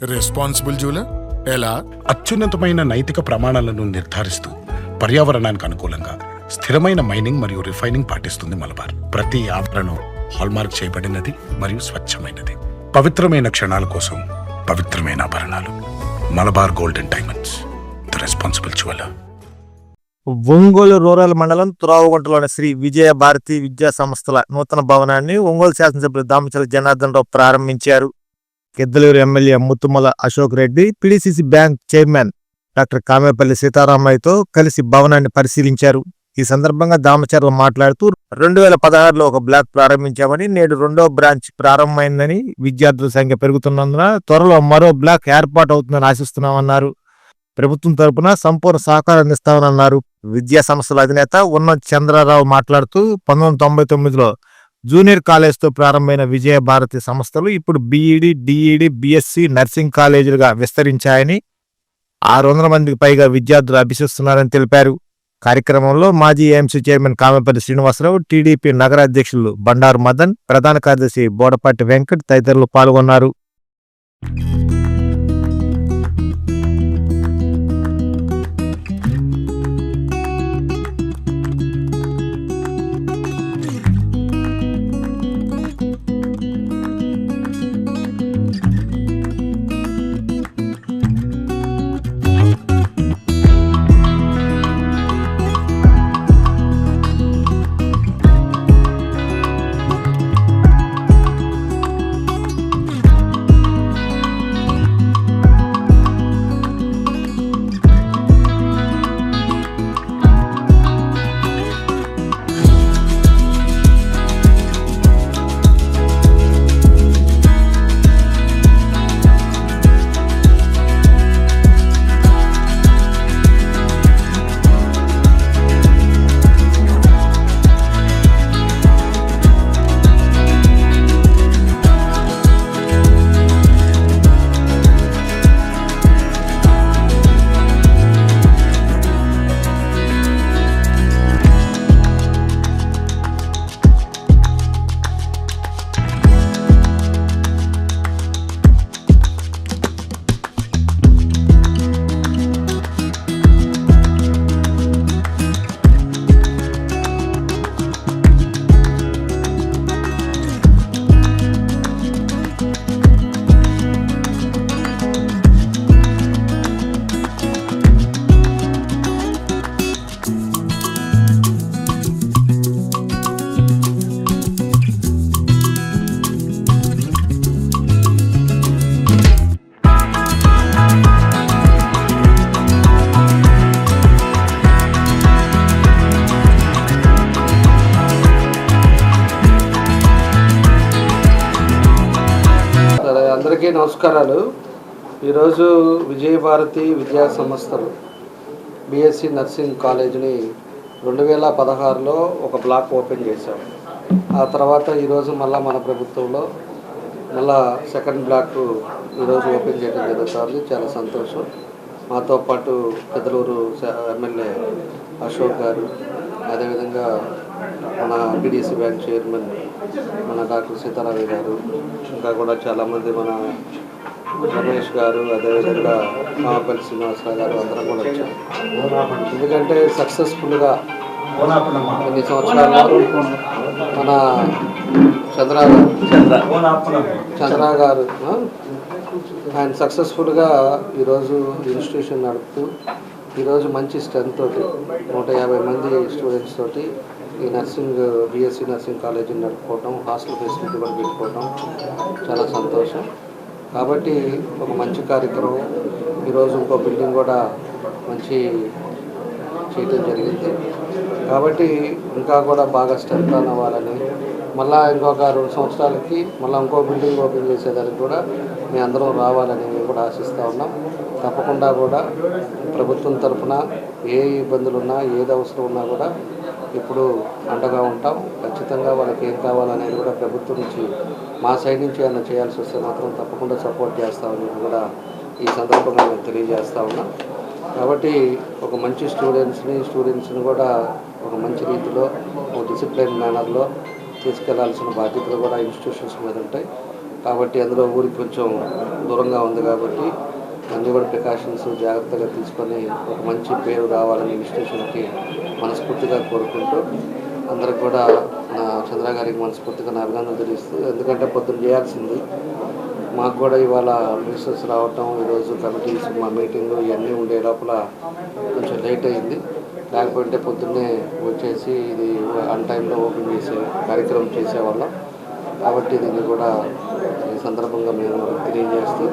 Responsible jeweller ఎలా? అత్యున్నతమైన నైతిక ప్రమాణాలను నిర్ధారిస్తూ పర్యావరణానికి అనుకూలంగా స్థిరమైన మైనింగ్ మరియు రిఫైనింగ్ పాటిస్తుంది మలబార్. ప్రతి ఆభరణం హాల్మార్క్ చేయబడినది మరియు స్వచ్ఛమైనది. పవిత్రమైన క్షణాల కోసం పవిత్రమైన ఆభరణాలు. Malabar golden diamonds the responsible jeweller Ongole rural మండలం తురావుగుంటలోని శ్రీ విజయ భారతి విద్యా సంస్థల నూతన భవనాన్ని ఒంగోలు శాసనసభ్యులు దామచల జనార్దన్ రావు ప్రారంభించారు. Giddalur MLA Muthumula Ashok Reddy PDCC bank chairman doctor Kamepalli సీతారామయ్యతో కలిసి భవనాన్ని పరిశీలించారు. ఈ సందర్భంగా దామచర్ల మాట్లాడుతూ రెండు వేల పదహారులో ఒక బ్లాక్ ప్రారంభించామని నేడు రెండో బ్రాంచ్ ప్రారంభమైందని విద్యార్థుల సంఖ్య పెరుగుతున్నందున త్వరలో మరో బ్లాక్ ఏర్పాటు అవుతుందని ఆశిస్తున్నామన్నారు. ప్రభుత్వం తరపున సంపూర్ణ సహకారం అన్నారు. విద్యా సంస్థల అధినేత ఉన్న చంద్రరావు మాట్లాడుతూ పంతొమ్మిది వందల తొంభై తొమ్మిదిలో జూనియర్ కాలేజ్తో ప్రారంభమైన విజయభారతి సంస్థలు ఇప్పుడు బీఈడి డిఈడి బిఎస్సి నర్సింగ్ కాలేజీలుగా విస్తరించాయని ఆరు వందల మందికి పైగా విద్యార్థులు అభ్యసిస్తున్నారని తెలిపారు. కార్యక్రమంలో మాజీ AMC chairman Kamepalli Srinivasarao TDP నగర అధ్యక్షులు బండారు మదన్ ప్రధాన కార్యదర్శి బోడపాటి వెంకట్ తదితరులు పాల్గొన్నారు. అందరికీ నమస్కారాలు. ఈరోజు విజయభారతి విద్యా సంస్థలు బిఎస్సి నర్సింగ్ కాలేజీని రెండు వేల పదహారులో ఒక బ్లాక్ ఓపెన్ చేశాం. ఆ తర్వాత ఈరోజు మళ్ళా మన ప్రభుత్వంలో మళ్ళా సెకండ్ బ్లాక్ ఈరోజు ఓపెన్ చేయడం జరుగుతుంది. చాలా సంతోషం. మాతో పాటు పెదలూరు ఎమ్మెల్యే అశోక్ గారు అదేవిధంగా మన పిడిసి బ్యాంక్ చైర్మన్ మన డాక్టర్ సీతారామయ్య గారు ఇంకా కూడా చాలామంది మన రమేష్ గారు అదేవిధంగా కామపల్లి శ్రీనివాసరావు గారు అందరం కూడా వచ్చారు ఎందుకంటే సక్సెస్ఫుల్గా కొన్ని సంవత్సరాలు మన చంద్ర చంద్ర గారు ఆయన సక్సెస్ఫుల్గా ఈరోజు ఇన్స్టిట్యూషన్ నడుపుతూ ఈరోజు మంచి స్ట్రెంత్ తోటి నూట యాభై మంది స్టూడెంట్స్ తోటి ఈ నర్సింగ్ బీఎస్సీ నర్సింగ్ కాలేజీని నడుపుకోవటం హాస్టల్ ఫెసిలిటీ కూడా పెట్టుకోవటం చాలా సంతోషం. కాబట్టి ఒక మంచి కార్యక్రమం. ఈరోజు ఇంకో బిల్డింగ్ కూడా మంచి చేయటం జరిగింది. కాబట్టి ఇంకా కూడా బాగా స్ట్రెంత్ అవ్వాలని మళ్ళా ఇంకొక రెండు సంవత్సరాలకి మళ్ళీ ఇంకో బిల్డింగ్ ఓపెన్ చేసేదానికి కూడా మీ అందరం రావాలని మేము కూడా ఆశిస్తూ ఉన్నాం. తప్పకుండా కూడా ప్రభుత్వం తరఫున ఏ ఇబ్బందులు ఉన్నా ఏది అవసరం ఉన్నా కూడా ఇప్పుడు అండగా ఉంటాం. ఖచ్చితంగా వాళ్ళకి ఏం కావాలనేది కూడా ప్రభుత్వం నుంచి మా సైడ్ నుంచి ఏమైనా చేయాల్సి వస్తే మాత్రం తప్పకుండా సపోర్ట్ చేస్తామని కూడా ఈ సందర్భంగా మేము తెలియజేస్తా ఉన్నాం. కాబట్టి ఒక మంచి స్టూడెంట్స్ని స్టూడెంట్స్ని కూడా ఒక మంచి రీతిలో ఒక డిసిప్లిన్ మేనర్లో తీసుకెళ్ళాల్సిన బాధ్యతలు కూడా ఇన్స్టిట్యూషన్స్ మీద ఉంటాయి. కాబట్టి అందులో ఊరికి కొంచెం దూరంగా ఉంది కాబట్టి అన్ని కూడా ప్రికాషన్స్ జాగ్రత్తగా తీసుకొని ఒక మంచి పేరు రావాలని విశ్లేషణకి స్టేషన్కి మనస్ఫూర్తిగా కోరుకుంటూ అందరికి కూడా నా చంద్ర గారికి మనస్ఫూర్తిగా నా అభినందన తెలియస్తూ ఎందుకంటే పొద్దున్న చేయాల్సింది. మాకు కూడా ఇవాళ మినిస్టర్స్ రావటం ఈరోజు కమిటీస్ మా మీటింగ్ ఇవన్నీ ఉండే లోపల కొంచెం లేట్ అయింది. లేకపోతే పొద్దున్నే వచ్చేసి ఇది అన్ టైంలో ఓపెన్ చేసే కార్యక్రమం చేసేవాళ్ళం. కాబట్టి దీన్ని కూడా సందర్భంగా మేము తెలియజేస్తూ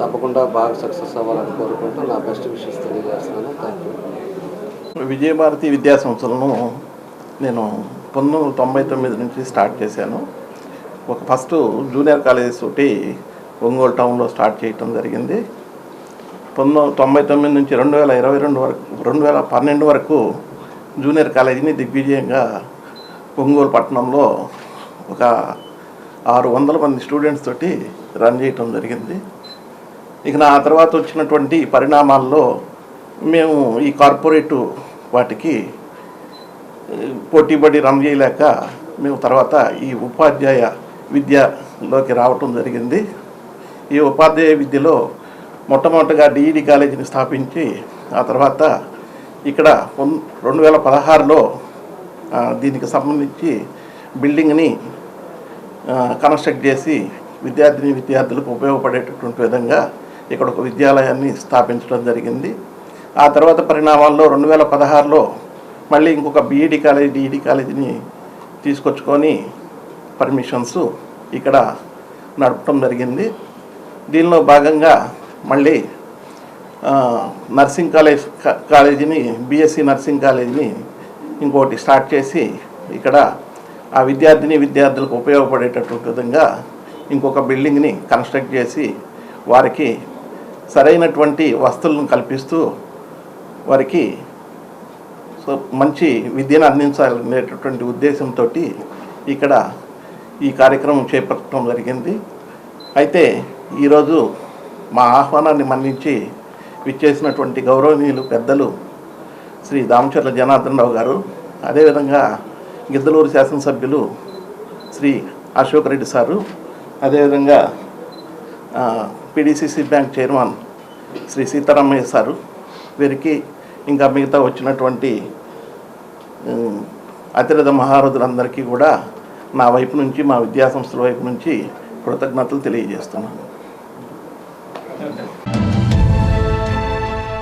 తప్పకుండా బాగా సక్సెస్ అవ్వాలని కోరుకుంటూ నా బెస్ట్ విషెస్ తెలియజేస్తున్నాను. థ్యాంక్ యూ విజయభారతి విద్యా సంస్థలను నేను పంతొమ్మిది తొంభై తొమ్మిది నుంచి స్టార్ట్ చేశాను. ఒక ఫస్ట్ జూనియర్ కాలేజెస్ ఒకటి ఒంగోలు టౌన్లో స్టార్ట్ చేయటం జరిగింది. పంతొమ్మిది తొంభై తొమ్మిది నుంచి రెండు వేల ఇరవై రెండు వరకు రెండు వేల పన్నెండు వరకు జూనియర్ కాలేజీని దిగ్విజయంగా ఒంగోలు పట్టణంలో ఒక ఆరు వందల మంది స్టూడెంట్స్ తోటి రన్ చేయటం జరిగింది. ఇక నా తర్వాత వచ్చినటువంటి పరిణామాల్లో మేము ఈ కార్పొరేటు వాటికి పోటీపడి రన్ చేయలేక మేము తర్వాత ఈ ఉపాధ్యాయ విద్యలోకి రావటం జరిగింది. ఈ ఉపాధ్యాయ విద్యలో మొట్టమొదటిగా డిఈడి కాలేజీని స్థాపించి ఆ తర్వాత ఇక్కడ రెండు వేల పదహారులో దీనికి సంబంధించి బిల్డింగ్ని కన్స్ట్రక్ట్ చేసి విద్యార్థిని విద్యార్థులకు ఉపయోగపడేటటువంటి విధంగా ఇక్కడ ఒక విద్యాలయాన్ని స్థాపించడం జరిగింది. ఆ తర్వాత పరిణామాల్లో రెండు వేల పదహారులో మళ్ళీ ఇంకొక బీఈడి కాలేజ్ డిఈడి కాలేజీని తీసుకొచ్చుకొని పర్మిషన్స్ ఇక్కడ నడపడం జరిగింది. దీనిలో భాగంగా మళ్ళీ నర్సింగ్ కాలేజ్ కాలేజీని బీఎస్సీ నర్సింగ్ కాలేజీని ఇంకోటి స్టార్ట్ చేసి ఇక్కడ ఆ విద్యార్థిని విద్యార్థులకు ఉపయోగపడేటట్టు విధంగా ఇంకొక బిల్డింగ్ని కన్స్ట్రక్ట్ చేసి వారికి సరైనటువంటి వస్తువులను కల్పిస్తూ వారికి సో మంచి విద్యను అందించాలనేటటువంటి ఉద్దేశంతో ఇక్కడ ఈ కార్యక్రమం చేపట్టడం జరిగింది. అయితే ఈరోజు మా ఆహ్వానాన్ని మన్నించి విచ్చేసినటువంటి గౌరవనీయులు పెద్దలు శ్రీ దామచర్ల జనార్దన్ రావు గారు అదేవిధంగా గిద్దలూరు శాసనసభ్యులు శ్రీ అశోక్ రెడ్డి సారు అదేవిధంగా PDCC bank chairman Shri Sitaramayya sir వీరికి ఇంకా మిగతా వచ్చినటువంటి అతిరథ మహారథులందరికీ కూడా నా వైపు నుంచి మా విద్యాసంస్థల వైపు నుంచి కృతజ్ఞతలు తెలియజేస్తున్నాను.